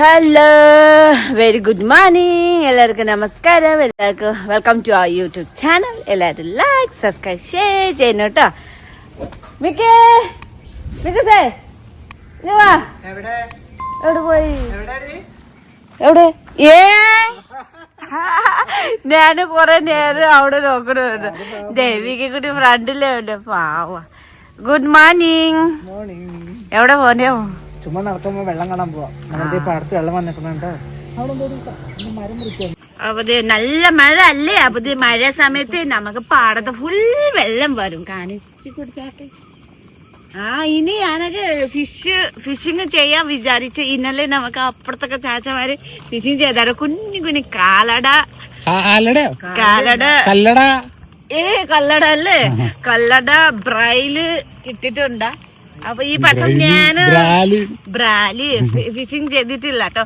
Hello very good morning എല്ലാവർക്കും നമസ്കാരം. എല്ലാവർക്കും welcome to our YouTube channel എല്ലാവരും ലൈക്ക് സബ്സ്ക്രൈബ് ഷെയർ ചെയ്യുന്നു കേട്ടോ മിക്കേ മിക്കസേ വാ. എവിടെ? പോയി? എവിടെ? ഏ? ഞാൻ കുറെ നേരം അവിടെ നോക്കണുണ്ട് ദേവിക്ക് കുട്ടി ഫ്രണ്ടിലുണ്ട് പാവ. ഗുഡ് മോർണിംഗ് മോർണിംഗ് എവിടെ പോന്നെയോ ചുമ്മാ നടക്കുമ്പോ വെള്ളം കാണാൻ പോവാ. നമ്മുടെ പാടത്ത് വെള്ളം വന്നിട്ടുണ്ടോ? അവധി നല്ല മഴ അല്ലേ അവധി മഴ സമയത്ത് നമുക്ക് പാടത്ത് ഫുൾ വെള്ളം വരും. കാണിച്ചു കൊടുത്താട്ടെ. ആ ഇനി ഞാനൊക്കെ ഫിഷ് ഫിഷിങ് ചെയ്യാൻ വിചാരിച്ച് ഇന്നലെ നമുക്ക് അപ്പുറത്തൊക്കെ ചാച്ചമാര് ഫിഷിങ് ചെയ്താലോ കുഞ്ഞു കുഞ്ഞു കാലട. കാലട. കല്ലട? ഏ കല്ലട അല്ലേ? കല്ലട ബ്രൈൽ ഇട്ടിട്ടുണ്ട്. അപ്പൊ ഈ പടം ഞാൻ ബ്രാലി. ഫിഷിങ് ചെയ്തിട്ടില്ല കേട്ടോ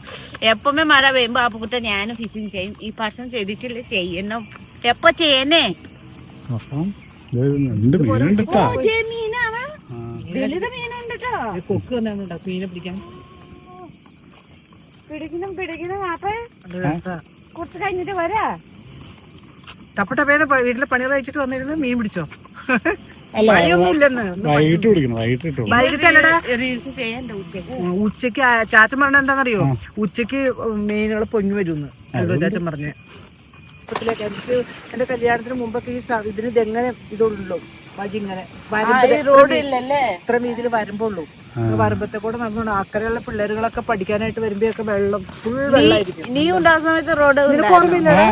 എപ്പമേ മഴ പെയ്യുമ്പോ ആ പൂട്ട ഞാൻ ഫിഷിങ് ചെയ്യും. ഈ പടം ചെയ്തിട്ടില്ല ചെയ്യണം. എപ്പൊ ചെയ്യണേ? പിടിക്കണം പിടിക്കണം അപ്പൊ കുറച്ച് കഴിഞ്ഞിട്ട് വരാ. ടപ്പട്ടപ്പേനെ വീട്ടിലെ പണികൾ കഴിച്ചിട്ട് വന്നിരുന്നു മീൻ പിടിച്ചോ. വൈകിട്ട് വിളിക്കണം വൈകിട്ട് ഇട്ടു വൈകിട്ട് അല്ലടാ റീൽസ് ചെയ്യാൻ ഉച്ചയ്ക്ക് ചാച്ചൻ പറഞ്ഞ എന്താണെന്നറിയോ? ഉച്ചയ്ക്ക് മീനുകൾ പൊങ്ങി വരുമെന്ന് എന്തോ ചാച്ചൻ പറഞ്ഞ. എനിക്ക് എന്റെ കല്യാണത്തിന് മുമ്പൊക്കെ ഈ ഇതിന് ഇതെങ്ങനെ ഇതുള്ളൂ? വഴി ഇങ്ങനെ വരുമ്പോ റോഡ് ഇല്ലല്ലേ? ഇത്ര വീതിയിൽ വരുമ്പോള്ളൂ. വരുമ്പത്തെ കൂടെ നമ്മൾ അക്കരെയുള്ള പിള്ളേരുകളൊക്കെ പഠിക്കാനായിട്ട് വരുമ്പോഴൊക്കെ വെള്ളം ഫുൾ വെള്ളമായിരിക്കും നീ ഉണ്ടാകുന്ന സമയത്ത് റോഡ് നിനക്ക് ഓർമ്മയില്ലടാ?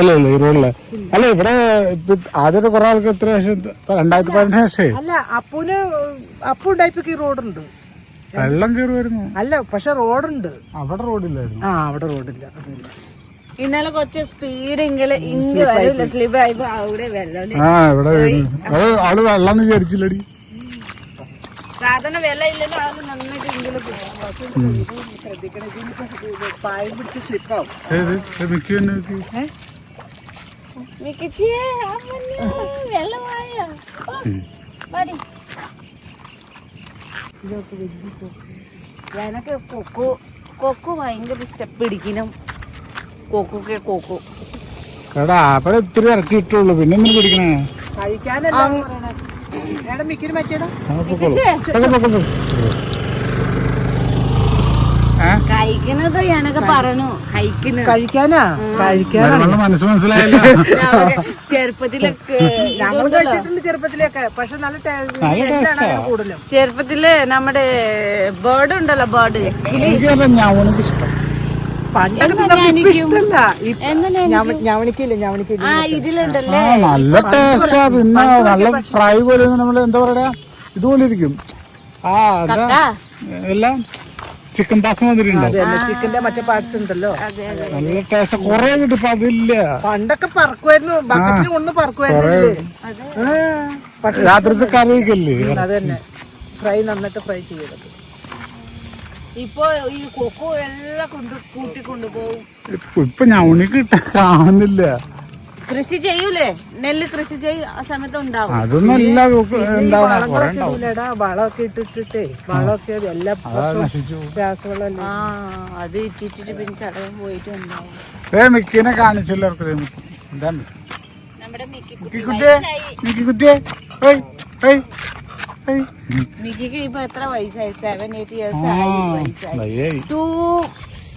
അല്ല അല്ല ഈ റോഡിൽ അല്ല ഇവിടെ ആദ്യത്തെ കുറെ ആൾക്ക് എത്ര വർഷം? രണ്ടായിരത്തി പതിനെട്ട് വർഷേ? അല്ല അപ്പൂന് അപ്പു ഉണ്ടായിപ്പോ ഈ റോഡുണ്ട്. വെള്ളം കയറുമായിരുന്നു അല്ല പക്ഷെ റോഡുണ്ട്. അവിടെ റോഡില്ലായിരുന്നു. ആ അവിടെ റോഡില്ല. ഇന്നലെ കൊച്ചു സ്പീഡ് ഇങ്ങനെ ഇങ്ങ് സ്ലിപ്പ് ആയി. അവിടെ വെള്ളം ആൾ വെള്ളം വിചാരിച്ചില്ലടി. സാധാരണ വില ഇല്ലല്ലോ അത് നന്നായിട്ട് ഇങ്ങനെ പോകും ശ്രദ്ധിക്കണം. ഇതിനിപ്പോ പായം പിടിച്ച് സ്ലിപ്പാവും ഏത്? ഇത് മിക്ക തന്നെ മിക്ക. മിക്കച്ചിയെ അമ്മോ, വെള്ളമായോ? ഓ, പാടി. എനക്ക് കൊക്കു കൊക്കു ഭയങ്കര ഇഷ്ടം. പിടിക്കണം കൊക്കൊക്കെ കൊക്കു. എടാ അവിടെ ഇത്തിരി ഇറച്ചി ഇട്ടുള്ളൂ പിന്നെ ഒന്നും പിടിക്കണേ? കഴിക്കാനല്ല ആ. പറഞ്ഞു കഴിക്കുന്നു കഴിക്കാനാ? കഴിക്കാൻ വെള്ളം മനസ്സ് മനസ്സിലായില്ല. ഞങ്ങൾക്ക് ചെറുപ്പത്തിലൊക്കെ ഞങ്ങൾ ഇതുണ്ടല്ലോ. കഴിച്ചിട്ടുണ്ട് ചെറുപ്പത്തിലൊക്കെ. പക്ഷെ നല്ല കൂടുതലും. ചെറുപ്പത്തിൽ നമ്മുടെ ബേർഡ് ഉണ്ടല്ലോ ബേർഡ്. ഞവണിക്ക് ഇഷ്ടം. നല്ല ടേസ്റ്റാ പിന്നെ നല്ല ഫ്രൈ പോലെ നമ്മൾ എന്താ പറയാ ഇതുപോലെ ഇരിക്കും. ആ എല്ലാം ചിക്കൻ പാസ് വന്നിട്ടുണ്ടോ? ചിക്കന്റെ മറ്റേ പാർട്സ് ഉണ്ടല്ലോ. നല്ല ടേസ്റ്റ് കൊറേ കിട്ടും അതില്ല പണ്ടൊക്കെ പറക്കുമായിരുന്നു ബക്കറ്റിൽ കൊണ്ട് പറക്കുമായിരുന്നു രാത്രി കറിയൊക്കെ തന്നെ ഫ്രൈ നന്നായിട്ട് ഫ്രൈ ചെയ്തത് ഇപ്പൊ ഈ കൊക്കോ എല്ലാം കൊണ്ട് കൂട്ടി കൊണ്ടുപോകും ഇപ്പൊ ഞാൻ കാണുന്നില്ല. കൃഷി ചെയ്യൂലേ? നെല്ല് കൃഷി ചെയ്യും ആ സമയത്ത് ഉണ്ടാവും. അതൊന്നല്ല വളമൊക്കെ ഇട്ടിട്ടിട്ടേ വളമൊക്കെ എല്ലാ ആ അത് ഇട്ടിട്ട് പിന്നെ ചടങ്ങ് പോയിട്ട് ഉണ്ടാവും മിക്കിനെ കാണിച്ചില്ല അവർക്ക് മിക്കി. എന്താ മിക്കി നമ്മുടെ മിക്കിക്ക് ഇപ്പൊ എത്ര വയസ്സായി? സെവൻ എയ്റ്റ് ഇയേഴ്സ് ആയി വയസ്സായി. ടു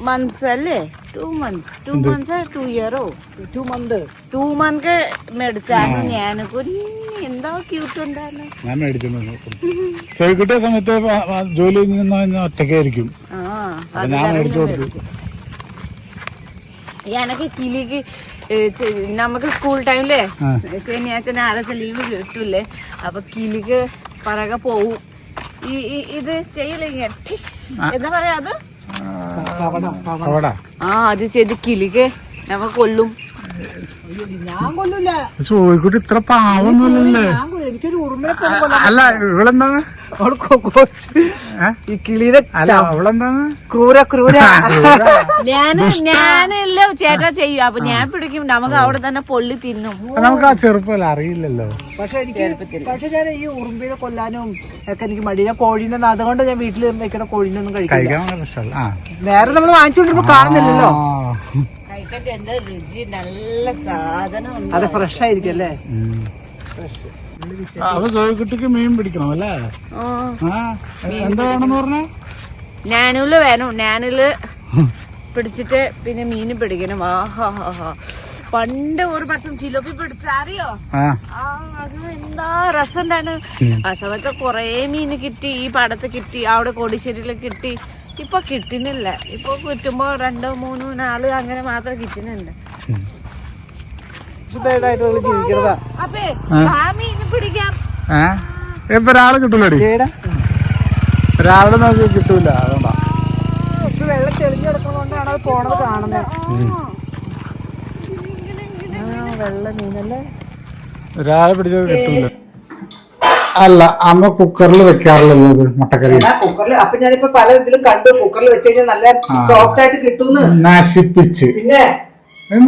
മന്ത്സ് അല്ലേ? Two months two months two ഇയറോ two month two month മേടിച്ചാണ് ഞാൻ എന്തോ ക്യൂട്ട് ഉണ്ടായിരുന്നു ഞാൻ സമയത്ത് ജോലി ഒറ്റക്കായിരിക്കും ഞാൻ മേടിച്ചു കൊടുത്തു. എനക്ക് കിളിക്ക് നമുക്ക് സ്കൂൾ ടൈമിൽ. ശനിയാഴ്ച ഞായറാഴ്ച ലീവ് കിട്ടൂലേ അപ്പൊ കിളിക്ക് പറക പോവും. ഈ ഇത് ചെയ്യലിങ്ങനെ എന്താ പറയാ അത്? ആ അത് ചെയ്ത് കിളികെ നമ്മ കൊല്ലും. ഞാൻ കൊല്ലൂല. ചോദിക്കുട്ടി ഇത്ര പാവൊന്നുമില്ലല്ലേ? അല്ല ഇവളെന്താ അവൾ കൊ- കൊച്ച് ഏ? ഈ കിളിയുടെ അല്ല അവളെന്താന്ന് ക്രൂര ക്രൂര. ഞാൻ ഞാനല്ലോ ചേട്ടാ ചെയ്യും. അപ്പൊ ഞാൻ പിടിക്കും. നമുക്ക് അവിടെ തന്നെ പൊള്ളി തിന്നും. നമുക്ക് ആ ചെറുപ്പമല്ല? അറിയില്ലല്ലോ. പക്ഷെ എനിക്ക് പക്ഷെ ഞാൻ ഈ ഉറുമ്പിനെ കൊല്ലാനും ഒക്കെ എനിക്ക് മടി. ഞാൻ കോഴീനെ അതുകൊണ്ട് ഞാൻ വീട്ടിൽ വെക്കുന്ന കോഴീനെ ഒന്നും കഴിക്കില്ല. വേറെ നമ്മൾ വാങ്ങിച്ചോണ്ടിരുമ്പോ കാണുന്നില്ലല്ലോ. ആ. കഴിക്കട്ടെ. എന്താ രുചി? നല്ല സാധനം അതെ ഫ്രഷ് ആയിരിക്കും അല്ലേ? ഉം. അപ്പൊ ജോയിക്കുട്ടിക്ക് മീൻ പിടിക്കണം അല്ലേ? എന്താ വേണമെന്ന് പറഞ്ഞേ? നാനൂൽ വേണം നാനൂൽ പിടിച്ചിട്ട് പിന്നെ മീൻ പിടിക്കണം. ആഹാ പണ്ട് ഒരു വർഷം ഫിലോപ്പി പിടിച്ച അറിയോ? എന്താ രസം ഉണ്ടാണ് ആ സമയത്ത് കൊറേ മീന് കിട്ടി ഈ പടത്ത് കിട്ടി അവിടെ കോടിശ്ശേരിയിൽ കിട്ടി. ഇപ്പൊ കിട്ടുന്നില്ല. ഇപ്പൊ കിട്ടുമ്പോ രണ്ടോ മൂന്നോ നാല് അങ്ങനെ മാത്രം കിട്ടുന്നുണ്ട്. അപ്പേ ആ. മീൻ പിടിക്കാം ഏ? ഇപ്പൊ ഒരാൾ കിട്ടൂലടി. ഒരാളുടെ നോക്കി കിട്ടൂല അതുകൊണ്ടാ. വെള്ളം തെളിഞ്ഞു കിടക്കുന്നതുകൊണ്ടാണ് അത് പോണത് കാണുന്നത് വെള്ള മീനല്ലേ രാവിലെ പിടിച്ചത് കിട്ടൂല. അല്ല അമ്മ കുക്കറിൽ വെക്കാറുള്ളത് ഇത് മുട്ടക്കറി. കുക്കറിൽ അപ്പൊ ഞാനിപ്പോ പല ഇതിലും കണ്ടു. കുക്കറിൽ വെച്ച് കഴിഞ്ഞാൽ നല്ല സോഫ്റ്റ് ആയിട്ട് കിട്ടും നശിപ്പിച്ച്. പിന്നെ?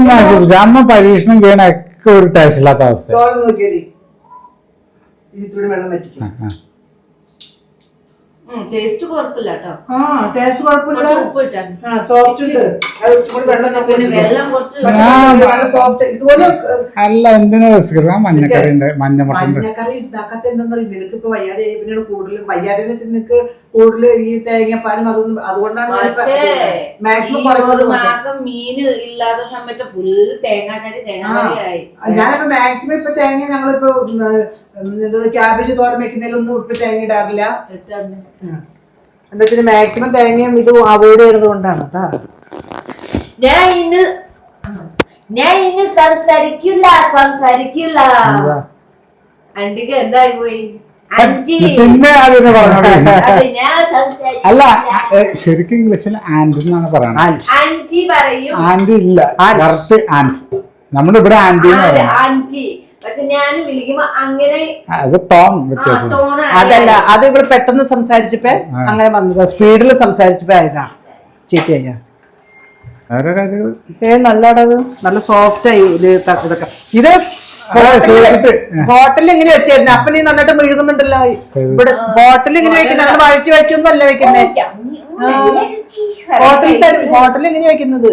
നശിപ്പിച്ച്? അമ്മ പരീക്ഷണം ചെയ്യണ ഒക്കെ ഒരു ടേസ്റ്റ് ഇല്ലാത്ത അവസ്ഥ ഇതിലൂടെ വെള്ളം പറ്റിക്കും ആ. ടേസ്റ്റ് കുഴപ്പമില്ല കേട്ടോ. ആ ടേസ്റ്റ് കുഴപ്പമില്ല. ഉപ്പ് ഇട്ടാ ആ സോഫ്റ്റ് ഉണ്ട്. അത് ഇച്ചിരി വെള്ളം വെള്ളം കുറച്ച് നല്ല സോഫ്റ്റ് ഇതുപോലെ അല്ല എന്തിനാ മഞ്ഞക്കറി ഉണ്ട്. മഞ്ഞമുട്ടുണ്ട് മഞ്ഞക്കറി ഉണ്ടാക്കാത്ത എന്താണെന്നറിയില്ല നിനക്ക് ഇപ്പൊ വയ്യാതെ പിന്നീട് കൂടുതലും വയ്യാതെ എന്ന് വെച്ചാൽ നിനക്ക് കൂടുതൽ ഈ തേങ്ങാപ്പാലും അതൊന്നും അതുകൊണ്ടാണ് മാക്സിമം മാസം മീൻ ഇല്ലാത്ത സമയത്ത് ഫുൾ തേങ്ങാക്കറി തേങ്ങാക്കറി ആയി. ഞാനിപ്പോ മാക്സിമം ഇപ്പൊ തേങ്ങ ഞങ്ങളിപ്പോ ക്യാബേജ് തോരൻ വെക്കുന്നതിലൊന്നും ഇപ്പൊ തേങ്ങ ഇടാറില്ല. എന്താ വെച്ചാൽ മാക്സിമം തേങ്ങയും ഇത് അവോയ്ഡ് ചെയ്യുന്നത് കൊണ്ടാണ് ഞാൻ ഇന്ന് ഞാൻ ഇന്ന് സംസാരിക്കില്ല സംസാരിക്കില്ല. അണ്ടിക്ക് എന്തായി പോയി? പിന്നെ അത് അല്ല ശരിക്കും ഇംഗ്ലീഷിൽ ആന്റി എന്നാണ് പറയുന്നത് ആന്റി പറയും. ആന്റി ഇല്ല. കറക്റ്റ് ആന്റി നമ്മളിവിടെ ആന്റി എന്ന് പറയുന്നത് ആന്റി പക്ഷെ ഞാൻ വിളിക്കുമ്പോ അങ്ങനെ അത് ടോൺ ആ വ്യത്യാസം അതല്ല അത് ഇവിടെ പെട്ടെന്ന് സംസാരിച്ചപ്പോ അങ്ങനെ വന്നത്. സ്പീഡിൽ സംസാരിച്ചപ്പോ ആയതാ. വേറെ കാര്യങ്ങൾ ഏ നല്ലടത് നല്ല സോഫ്റ്റ് ആയി ഇത് ഇതൊക്കെ. ഇത് ചെയ്തിട്ട്. ഇങ്ങനെ എങ്ങനെ വെച്ചായിരുന്നു അപ്പൊ നീ നന്നായിട്ട് മെഴുകുന്നുണ്ടല്ലോ. ഇവിടെ ബോട്ടിൽ ഇങ്ങനെ വെക്കുന്ന. അങ്ങനെ വഴിച്ച് വഴിച്ചൊന്നും അല്ല വെക്കുന്നേ ഹോട്ടലിൽ ഹോട്ടലിൽ എങ്ങനെ വെക്കുന്നത്.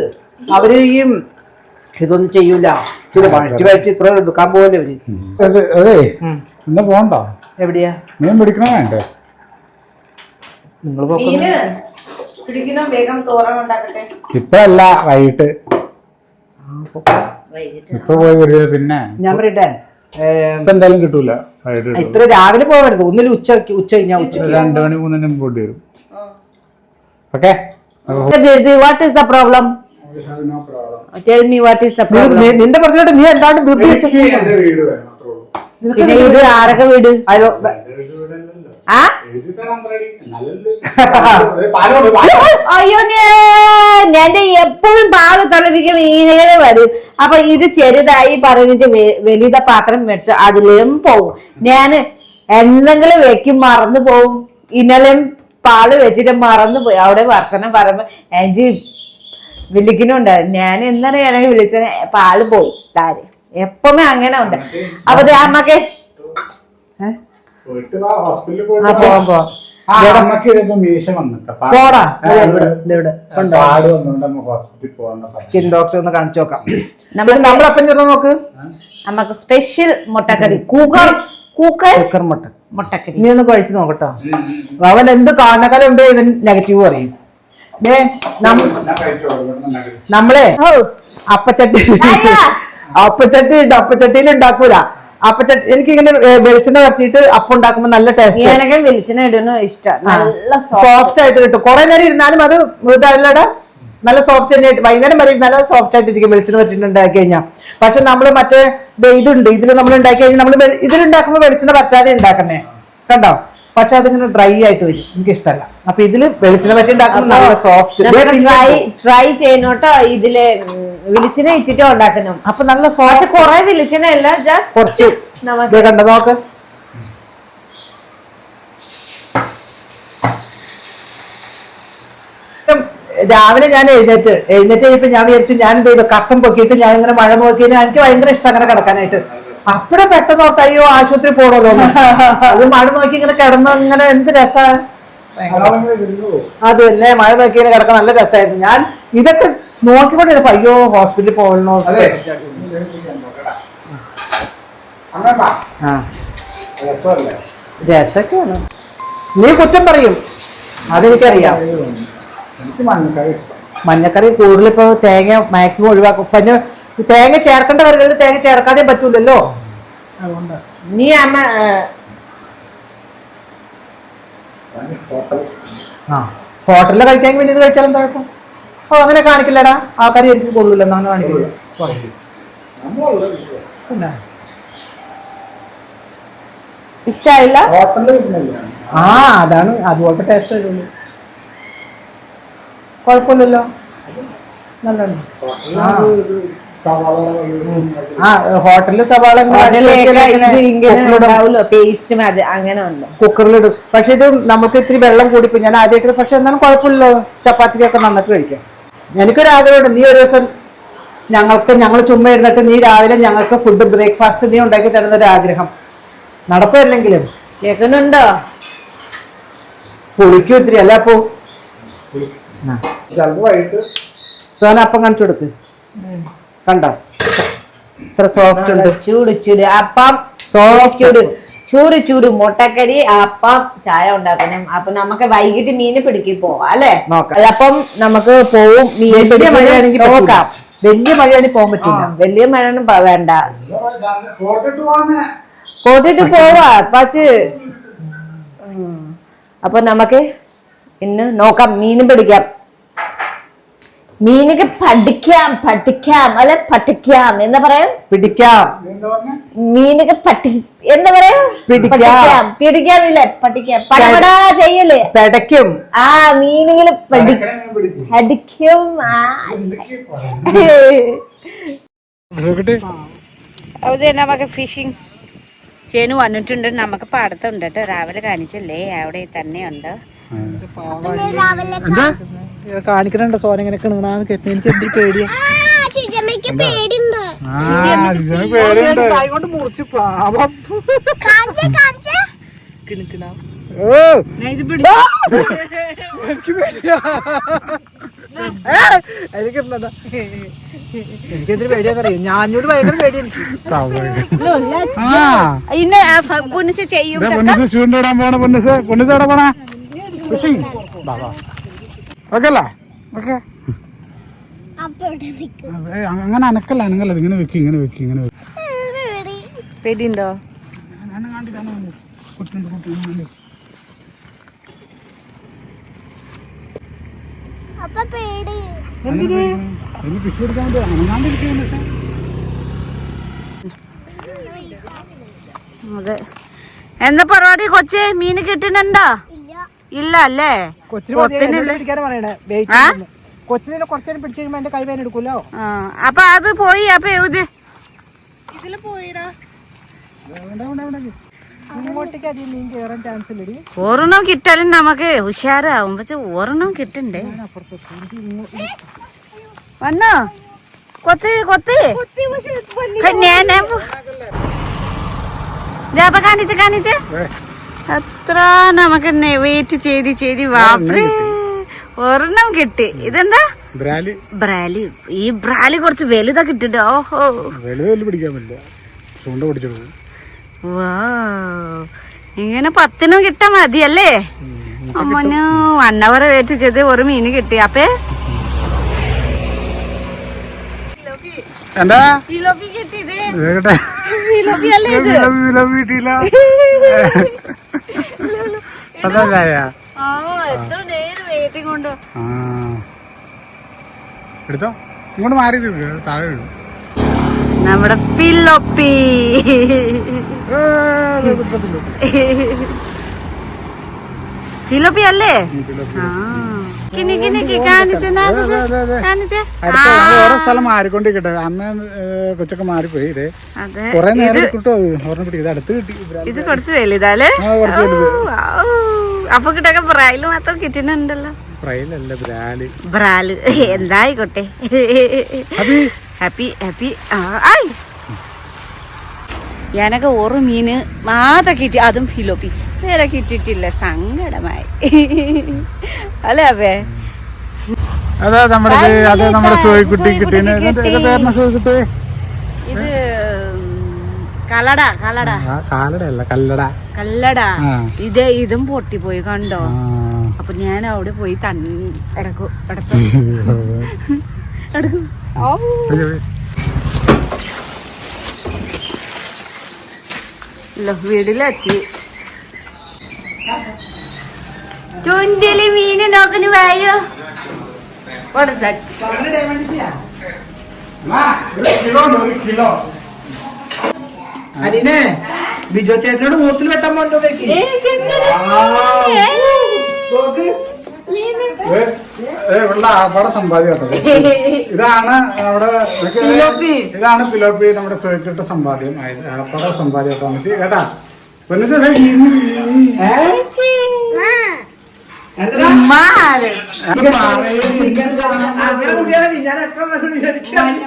അവർ ഈ ഇതൊന്നും ചെയ്യൂല. പിന്നെ വഴിച്ച് വഴിച്ച് ഇത്ര എടുക്കാൻ പോകല്ലേ അവർ? അതെ. ഇന്ന് പോണ്ട എവിടെയാ? മീൻ പിടിക്കണോ വേണ്ടേ? നിങ്ങൾ മീന് പിടിക്കണം? വേഗം തോരൻ ഇപ്പൊ അല്ല വൈകിട്ട്. വൈകിട്ട് ഇപ്പൊ പോയി വരിക പിന്നെ ഞാൻ പറയട്ടെ? ഏ, ഇപ്പൊ എന്തായാലും കിട്ടൂല. വൈകിട്ട് കിട്ടും. ഇത്ര രാവിലെ പോകരുത് ഒന്നിൽ ഉച്ച ഉച്ച കഴിഞ്ഞാ ഉച്ച ഒരു രണ്ടു മണി മൂന്നിനും പോണ്ടി വരും. Okay? What is the problem tell me what is the problem നി- നിന്റെ പറഞ്ഞിട്ട് നീ എന്താണ്ട് ധൃതി വെച്ച വീട് വേണം അത്രേ ഉള്ളൂ. പിന്നെ ഇത് ആരൊക്കെ വീട്? അയ്യോ അയ്യോ ഞാൻ എപ്പോഴും പാൽ തിളപ്പിക്കുന്ന ഇങ്ങനെ വരും. അപ്പൊ ഇത് ചെറുതായി പറഞ്ഞിട്ട് വലിയ പാത്രം മേടിച്ചു അതിലും പോവും. ഞാൻ എന്തെങ്കിലും വെക്കും മറന്നു പോവും. ഇന്നലെയും പാൽ വെച്ചിട്ട് മറന്നു പോയി. അവിടെ വർത്തനം പറയുമ്പോ എനിക്ക് വിളിക്കുന്നുണ്ടായിരുന്നു ഞാൻ എന്താണ് ഞാൻ വിളിച്ചത് പാൽ പോയി. താര് എപ്പോഴും അങ്ങനെ ഉണ്ട്. അപ്പൊ അമ്മയ്ക്ക് ഏ? പോയിട്ട് ഹോസ്പിറ്റലിൽ പോയിട്ട് അമ്മയ്ക്ക് ഇതിപ്പോ മീശ. സ്കിൻ ഡോക്ടറെ ഒന്ന് കാണിച്ചു നോക്കാം. നമ്മളപ്പം ചെറുതാ നോക്ക്. നമുക്ക് സ്പെഷ്യൽ മുട്ടക്കറി. കൂക്കർ കൂക്കർ കുക്കർ മുട്ട. മുട്ടക്കറി. നീ ഒന്ന് കഴിച്ചു നോക്കട്ടോ. അവൻ എന്ത് കാണക്കാലം ഉണ്ടോ ഇവൻ നെഗറ്റീവ് പറയും. നമ്മളെ ഓ. അപ്പച്ചട്ടി. അപ്പച്ചട്ടി ഉണ്ട് അപ്പച്ചട്ടിയിൽ ഉണ്ടാക്കൂല അപ്പച്ചട്ടി എനിക്കിങ്ങനെ ഇങ്ങനെ വെളിച്ചെണ്ണ വരച്ചിട്ട് അപ്പം ഉണ്ടാക്കുമ്പോ നല്ല ടേസ്റ്റ് എനിക്ക് വെളിച്ചെണ്ണ ഇടുന്നു ഇഷ്ടം. നല്ല സോഫ്റ്റ് ആയിട്ട് കിട്ടും. കുറെ നേരം ഇരുന്നാലും അത് ഇതല്ലട നല്ല സോഫ്റ്റ് തന്നെ ആയിട്ട്. വൈകുന്നേരം വരെ നല്ല സോഫ്റ്റ് ആയിട്ട് ഇരിക്കും. വെളിച്ചെണ്ണ പറ്റിട്ട് ഉണ്ടാക്കി കഴിഞ്ഞാൽ പക്ഷെ നമ്മൾ മറ്റേ ഇതുണ്ട്. ഇതിൽ നമ്മൾ ഉണ്ടാക്കി കഴിഞ്ഞാൽ നമ്മൾ ഇതിലുണ്ടാക്കുമ്പോൾ വെളിച്ചെണ്ണ പറ്റാതെ ഉണ്ടാക്കുന്നേ. കണ്ടോ? പക്ഷെ അതിങ്ങനെ ഡ്രൈ ആയിട്ട് വരും. എനിക്ക് ഇഷ്ടമല്ല അപ്പൊ ഇതിൽ വെളിച്ചെണ്ണ പറ്റി ഉണ്ടാക്കുമ്പോൾ നല്ല സോഫ്റ്റ് ട്രൈ ട്രൈ ചെയ്യണോട്ടോ ഇതിൽ. വിളിച്ചിനെ ഇറ്റിട്ടോ ഉണ്ടാക്കണം. അപ്പൊ നല്ല സോഫ്റ്റ് കുറെ വിളിച്ചിനല്ല ജസ്റ്റ് കുറച്ച്. നോക്ക്. രാവിലെ ഞാൻ എഴുന്നേറ്റ് എഴുന്നേറ്റ് കഴിയപ്പോ ഞാൻ വിചാരിച്ചു ഞാൻ എന്ത് ചെയ്തു? കത്തം പൊക്കിയിട്ട് ഞാൻ ഇങ്ങനെ മഴ നോക്കി എനിക്ക് ഭയങ്കര ഇഷ്ടം അങ്ങനെ കിടക്കാനായിട്ട്. അപ്പഴേ പെട്ടെന്ന് ഓർത്തയ്യോ ആശുപത്രി പോണല്ലോ അത് മഴ നോക്കി ഇങ്ങനെ കിടന്ന് ഇങ്ങനെ എന്ത് രസാ. അത് തന്നെ മഴ നോക്കി ഇങ്ങനെ കിടക്കാൻ നല്ല രസമായിരുന്നു ഞാൻ ഇതൊക്കെ നോക്കിക്കൊണ്ടിരുന്നപ്പോ അയ്യോ ഹോസ്പിറ്റലിൽ പോകണോ ആ. രസമല്ലേ? രസൊക്കെയാണ് നീ കുറ്റം പറയും. അതെനിക്കറിയാം. എനിക്ക് മഞ്ഞക്കറി കൂടുതൽ ഇപ്പൊ തേങ്ങ മാക്സിമം ഒഴിവാക്കും. പിന്നെ തേങ്ങ ചേർക്കേണ്ട കറികളിൽ തേങ്ങ ചേർക്കാതെ പറ്റൂലല്ലോ. നീ അമ്മ ആ. ഹോട്ടലിൽ കഴിക്കാൻ വേണ്ടി ഇത് കഴിച്ചാലും കുഴപ്പം? ഓ അങ്ങനെ കാണിക്കില്ലടാ. ആൾക്കാർ എനിക്ക് കൊള്ളൂലെന്ന് അങ്ങനെ കാണിക്കില്ല. പിന്നെ? ഇഷ്ടായില്ല? ആ അതാണ്. അതുപോലത്തെ ടേസ്റ്റ് വരുള്ളൂ. കുഴപ്പമില്ലല്ലോ. സവാള ആ ഹോട്ടലിൽ സവാള കുക്കറിലിടും പക്ഷെ ഇത് നമുക്ക് ഇത്തിരി വെള്ളം കൂടിപ്പോ ഞാൻ ആദ്യമായിട്ട് പക്ഷെ എന്നാലും കുഴപ്പമില്ലല്ലോ. ചപ്പാത്തിക്കൊക്കെ നന്നായിട്ട് കഴിക്കാം. എനിക്കൊരു ആഗ്രഹമുണ്ട് നീ ഒരു ദിവസം ഞങ്ങൾക്ക് ഞങ്ങൾ ചുമ്മാ ഇരുന്നിട്ട് നീ രാവിലെ ഞങ്ങൾക്ക് ഫുഡ് ബ്രേക്ക്ഫാസ്റ്റ് നീ ഉണ്ടാക്കി തരുന്ന ഒരു ആഗ്രഹം നടക്കുമല്ലെങ്കിലും കേൾക്കുന്നുണ്ടോ? പുളിക്കും ഇത്തിരി. അല്ല അപ്പോ സോന അപ്പം കാണിച്ചു കൊടുക്ക്. കണ്ടോ? ഇത്ര സോഫ്റ്റ് ഉണ്ട്. ചൂട് ചൂട്. അപ്പം സോഫ്റ്റ് ചൂട് ചൂട് ചൂട്. മുട്ടക്കറി അപ്പം ചായ ഉണ്ടാക്കണം. അപ്പൊ നമുക്ക് വൈകിട്ട് മീന് പിടിക്കി പോവാം അല്ലെ? അപ്പം നമുക്ക് പോവും മീൻ മഴയാണെങ്കിൽ നോക്കാം. വലിയ മഴയാണെങ്കിൽ പോകാൻ പറ്റില്ല വലിയ മഴയൊന്നും പ- വേണ്ട. പോട്ടിട്ട് പോവാ. പക്ഷേ. അപ്പൊ നമുക്ക് ഇന്ന് നോക്കാം. മീനും പിടിക്കാം. മീനൊക്കെ പഠിക്കാം പഠിക്കാം അല്ലെ? പഠിക്കാം. എന്ന് പറയാ? പിടിക്കാം. മീനൊക്കെ പഠി എന്ന് പറയാ? പിടിക്കാം. പിടിക്കാം ഇല്ലേ പഠിക്കാം. പടപടാ പഠിക്കും പെടയ്ക്കും. ആ പിടിക്കും. പഠിക്കും. അത് നമുക്ക് ഫിഷിംഗ് ചേനു വന്നിട്ടുണ്ട്. നമുക്ക് പാടത്തുണ്ട് കേട്ടോ. രാവിലെ കാണിച്ചല്ലേ? അവിടെ തന്നെ ഉണ്ട് എന്താ? കാണിക്കണുണ്ട്? സോന ഇങ്ങനെ കിണങ്ങാന്ന് കെട്ടി എനിക്ക് എന്ത്? പേടിയാ കൊണ്ട് മുറിച്ച് പാവം. കിണുക്കിണ. എനിക്ക് പേടിയാ. ഏ, എനിക്ക് എന്താ? എനിക്ക് എന്തൊരു പേടിയാന്നറിയോ? ഞാനോട് ഭയങ്കര പേടി എനിക്ക്. ചൂണ്ടിടാൻ പോണ പൊന്നിസ് പൊന്നിസ് എവിടെ പോണേ? ഫിഷിങ് ഓക്കെ അല്ലേ ഓക്കെ അങ്ങനെ അനക്കല്ല അനങ്ങല്ല ഇങ്ങനെ വെക്കി ഇങ്ങനെ വെക്കി ഇങ്ങനെ വെക്കി. പേടിയുണ്ടോ? അതെ. എന്താ പരിപാടി കൊച്ചേ? മീന് കിട്ടുന്നുണ്ടോ? ഇല്ല അല്ലേ കൊച്ചിന് പിടിച്ചു കഴിയുമ്പോ എന്റെ കൈ വേന എടുക്കൂലോ ആ അപ്പൊ അത് പോയി അപ്പൊ ഇത് ഇതിൽ പോയിടാ. ഒരെണ്ണം കിട്ടാലും നമുക്ക് ഉഷാറാവും. പക്ഷെ ഒരെണ്ണം കിട്ടണ്ടേ? വന്നോ? കൊത്ത് കൊത്ത്. ഞാൻ അപ്പൊ കാണിച്ച് കാണിച്ച്. എത്ര നമുക്ക് വെയിറ്റ് ചെയ്ത് ചെയ്ത് വാപ്പേ ഒരെണ്ണം കിട്ടി. ഇതെന്താ? ബ്രാലി. ബ്രാലി. ഈ ബ്രാലി കുറച്ച് വലുതാ കിട്ടിട്ട്. ഓഹോ. വലുത് വലുത് പിടിക്കാൻ പറ്റില്ല. ചൂണ്ട പിടിച്ചെടുക്കും. വാ ഇങ്ങനെ പത്തിനും കിട്ടാൻ മതിയല്ലേ? അമ്മനു വൺ അവർ വെയിറ്റ് ചെയ്ത് ഒരു മീന് കിട്ടി. അപ്പേ? എന്താ? കിലോക്ക് അതല്ല എടുത്തോ? ഇങ്ങോട്ട് മാറി താഴെ വീഴും നമ്മുടെ പില്ലൊപ്പി പില്ലൊപ്പി അല്ലേ? ആ. നിക്ക് കാണിച്ച്. കാണിച്ച്. ഓരോ സ്ഥലം മാറിക്കൊണ്ടിരിക്കട്ടെ അമ്മ കൊച്ചൊക്കെ മാറിപ്പോയി. ഇതേ അതെ. കൊറേ നേരം കിട്ടോ ഓർമ്മ പിടിക്കും. ഇത് അടുത്ത് കിട്ടി ഇത് കുറച്ച് അപ്പൊ കിട്ടൊക്കെ മാത്രം കിട്ടുന്നുണ്ടല്ലോ ഫ്രൈലല്ല ബ്രാൽ. ബ്രാൽ. എന്തായിക്കോട്ടെ. ഹാപ്പി? ഹാപ്പി ആയി. എനക്ക് ഒരു മീന് മാത്രം കിട്ടി. അതും ഫിലോപ്പി. വേറെ കിട്ടിയിട്ടില്ല സങ്കടമായി. അല്ലേ അവേ അതാ നമ്മുടെ അത് നമ്മുടെ സോയിക്കുട്ടി സോയിക്കുട്ടി കിട്ടിയ കിട്ടി. പേരണ സോയിക്കുട്ടി? ഇത് കലട കലട കാലടയല്ല കല്ലട. കല്ലട. ഇത് ഇതും പൊട്ടിപ്പോയി കണ്ടോ. അപ്പൊ ഞാൻ അവിടെ പോയി എടക്കു ഓ ഇല്ല വീട്ടിലെത്തി. ചുണ്ടിൽ മീന് നോക്കുന്നു വായോ. What is that? അനിനെ ബിജോ ചേട്ടനോട് മൂത്തിൽ വെട്ടാൻ പോണ്ടോ സമ്പാദ്യം. ഇതാണ് നമ്മുടെ. ഇതാണ് പിലോപ്പി നമ്മുടെ സോയിക്കിട്ട സമ്പാദ്യം. ആയത് ആപ്പാടെ സമ്പാദ്യം കേട്ടാ?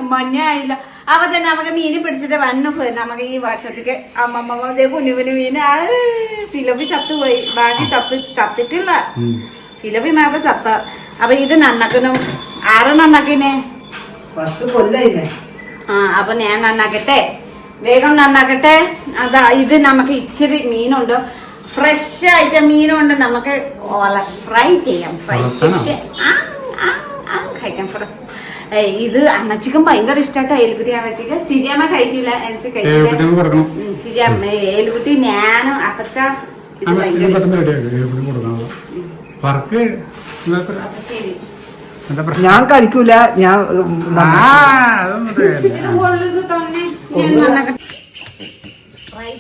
മഞ്ഞായില്ല അപ്പൊ തന്നെ നമുക്ക് മീന് പിടിച്ചിട്ട് വന്നു പോയി. നമുക്ക് ഈ വർഷത്തേക്ക് അമ്മമ്മ ദേ കുഞ്ഞു കുഞ്ഞു മീന്. ആ, ചത്തു ചത്തുപോയി. ബാക്കി ചത്ത് ചത്തിട്ടില്ല. ഉം. മാപ്പ മാത്രം ചത്ത. അപ്പൊ ഇത് നന്നാക്കുന്നു. ആറ് നന്നാക്കിനെ? ഫസ്റ്റ് ആ അപ്പൊ ഞാൻ നന്നാക്കട്ടെ. വേഗം നന്നാക്കട്ടെ. അതാ ഇത് നമുക്ക് ഇച്ചിരി മീനുണ്ട്. ഫ്രഷ് ആയിട്ട് മീനുണ്ട്. നമുക്ക് ഫ്രൈ ചെയ്യാം. ഫ്രൈ വളർത്തണോ? ആ, ആ, ആ, കഴിക്കാം. ഫ്രഷ് ഇത് അമ്മച്ചിക്കും ഭയങ്കര ഇഷ്ടാട്ടോ ഏലുകുട്ടി അമ്മച്ചിക്ക്. സിജിയമ്മ കഴിക്കില്ല എനിക്ക് കഴിക്കില്ല. സിജിയമ്മ ഏലുകുട്ടി ഞാനും അപ്പച്ച ഇത് ഭയങ്കര ശരി. ഞാൻ കഴിക്കൂല ഞാൻ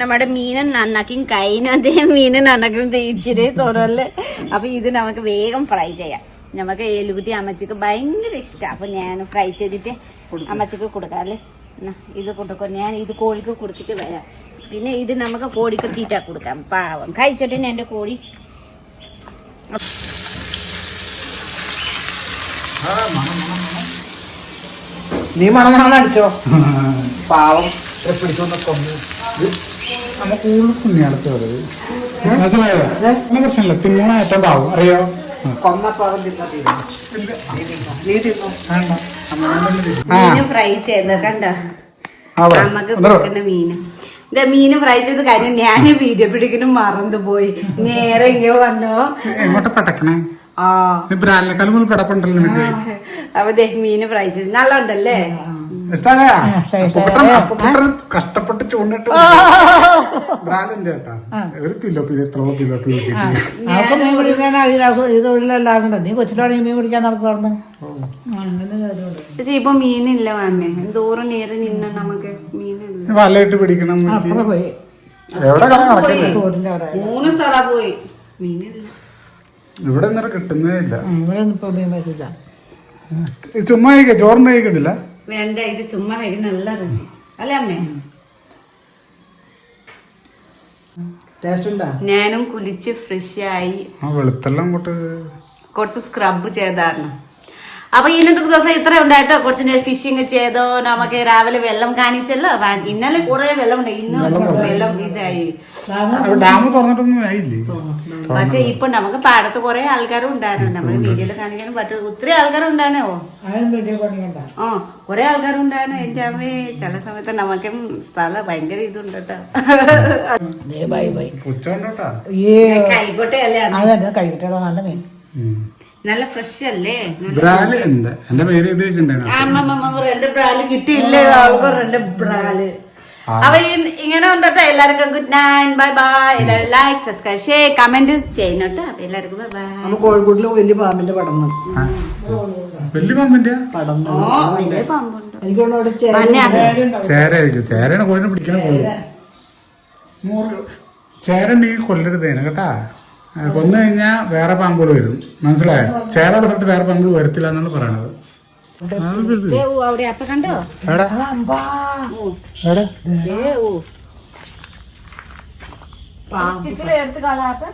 നമ്മുടെ മീനും നന്നാക്കും കൈനതേ മീനും നന്നാക്കും തേച്ചിട്ട് തോന്നല്ലേ അപ്പൊ ഇത് നമുക്ക് വേഗം ഫ്രൈ ചെയ്യാം. നമുക്ക് എലുകുട്ടി അമ്മച്ചിക്ക് ഭയങ്കര ഇഷ്ടമാണ് അപ്പൊ ഞാൻ ഫ്രൈ ചെയ്തിട്ട് അമ്മച്ചിക്ക് കൊടുക്കാം അല്ലേ? ഇത് കൊടുക്കും. ഞാൻ ഇത് കോഴിക്ക് കൊടുത്തിട്ട് വരാം. പിന്നെ ഇത് നമുക്ക് കോഴിക്ക് തീറ്റ കൊടുക്കാം. പാവം. കഴിച്ചിട്ട് എന്റെ കോഴി. നീ മണമണം അടിച്ചോ? പാളം കൊന്ന്. കൂടുതൽ മനസ്സിലായോ പ്രശ്നമില്ല തിന്നണ ഏറ്റവും പാവം അറിയോ ഫ്രൈ ചെയ്ത് കണ്ടോ നമുക്ക് കൊടുക്കുന്ന മീന്. ഇതാ മീന് ഫ്രൈ ചെയ്ത് കാര്യം ഞാൻ വീഡിയോ പിടിക്കണം മറന്നുപോയി. നേരെ ഇങ്ങനെ വന്നോ. എങ്ങോട്ട് പടക്കണേ? കൂടുതൽ നിനക്ക്. അപ്പൊ മീന് ഫ്രൈ ചെയ്ത്. നല്ല ഉണ്ടല്ലേ കഷ്ടപ്പെട്ട് ചൂണ്ടിട്ട് ബ്രാലിന്റെ ചേട്ടാ ഒരു കിലോ എത്രയുള്ള മീൻ പിടിക്കാൻ നീ കൊച്ചിലാണെങ്കിൽ മീൻ പിടിക്കാൻ നടക്കുവായിരുന്നു ചേച്ചി ഇപ്പൊ മീനില്ല മാമേ. എന്തോറും നേരെ നിന്ന നമുക്ക് മീനില്ല. വലയിട്ട് പിടിക്കണം. എവിടെ കട നടക്കില്ല? മൂന്ന് സ്ഥലം പോയി. മീനില്ല. ഇവിടെ ഇന്നലെ കിട്ടുന്നേ ഇല്ല. ആ, ഇവിടെ ഒന്നും ഇപ്പൊ മീൻ പറ്റില്ല. ഇത് ചുമ്മാ കഴിക്ക ചോറിന് കഴിക്കുന്നില്ല വേണ്ട ഇത് ചുമ്മാ കഴിക്കുന്ന നല്ല രുചി അല്ലേ അമ്മേ? ടേസ്റ്റ് ഉണ്ടോ? ഞാനും കുലിച്ച് ഫ്രഷ് ആയി. ആ വെളുത്തെല്ലാം കൊണ്ട് കുറച്ച് സ്ക്രബ് ചെയ്തായിരുന്നു അപ്പൊ ഇന്നത്തെ ദിവസം ഇത്ര ഉണ്ടായിട്ടോ? കുറച്ച് ഫിഷിങ് ചെയ്തോ? നമുക്ക് രാവിലെ വെള്ളം കാണിച്ചല്ലോ. ഇന്നലെ കുറെ വെള്ളം ഉണ്ട് ഇന്ന് വെള്ളം ഇതായി. ഡാം തുറന്നിട്ടൊന്നും ആയില്ലേ? പക്ഷേ ഇപ്പൊ നമുക്ക് പാടത്ത് കുറെ ആൾക്കാരും ഉണ്ടായിരുന്നു. നമുക്ക് വീഡിയോയിൽ കാണിക്കാനും പറ്റും. ഒത്തിരി ആൾക്കാരും ഉണ്ടാനോ അതിനും വീട്ടിൽ പണിയണ്ട ആ കുറെ ആൾക്കാരും ഉണ്ടായിരുന്നു. എന്റെ അമ്മേ ചില സമയത്ത് നമുക്കും സ്ഥലം ഭയങ്കര ഇതുണ്ട് കേട്ടോ. നല്ല മീൻ. നല്ല ഫ്രഷ് അല്ലേ? ബ്രാൽ ഉണ്ട്. എന്റെ പേര് ഇത് വെച്ചിട്ടുണ്ടായിരുന്നു. അമ്മമ്മ രണ്ട് ബ്രാൽ കിട്ടിയില്ലേ? ആൾക്കാർ രണ്ട് ബ്രാൽ. അപ്പൊ ഇങ്ങനെ ഉണ്ടോ എല്ലാവർക്കും ഗുഡ് നൈറ്റ് ബൈ ബൈ എല്ലാവരും ലൈക്ക് സബ്സ്ക്രൈബ് ഷെയർ കമന്റ് ചെയ്യണോട്ടോ അപ്പൊ എല്ലാവർക്കും ബൈ ബൈ നമ്മൾ കോഴിക്കോട്ടിൽ വലിയ പാമ്പിന്റെ പടം വലിയ പാമ്പിന്റെ? പടം വലിയ പാമ്പുണ്ട്. ചേരായിരിക്കും ചേരയാണ് കോഴിനെ പിടിക്കണ കോഴി ചേരുണ്ടെങ്കിൽ കൊല്ലരുതേനെ കേട്ടാ. കൊന്നു കഴിഞ്ഞാൽ വേറെ പാമ്പുകൾ വരും. മനസ്സിലായോ? ചേരയുടെ സ്ഥലത്ത് വേറെ പാമ്പുകൾ വരത്തില്ല എന്നാണ് പറയണത്. അവിടെ അപ്പ കണ്ടോ? എടുത്ത് കളാപ്പ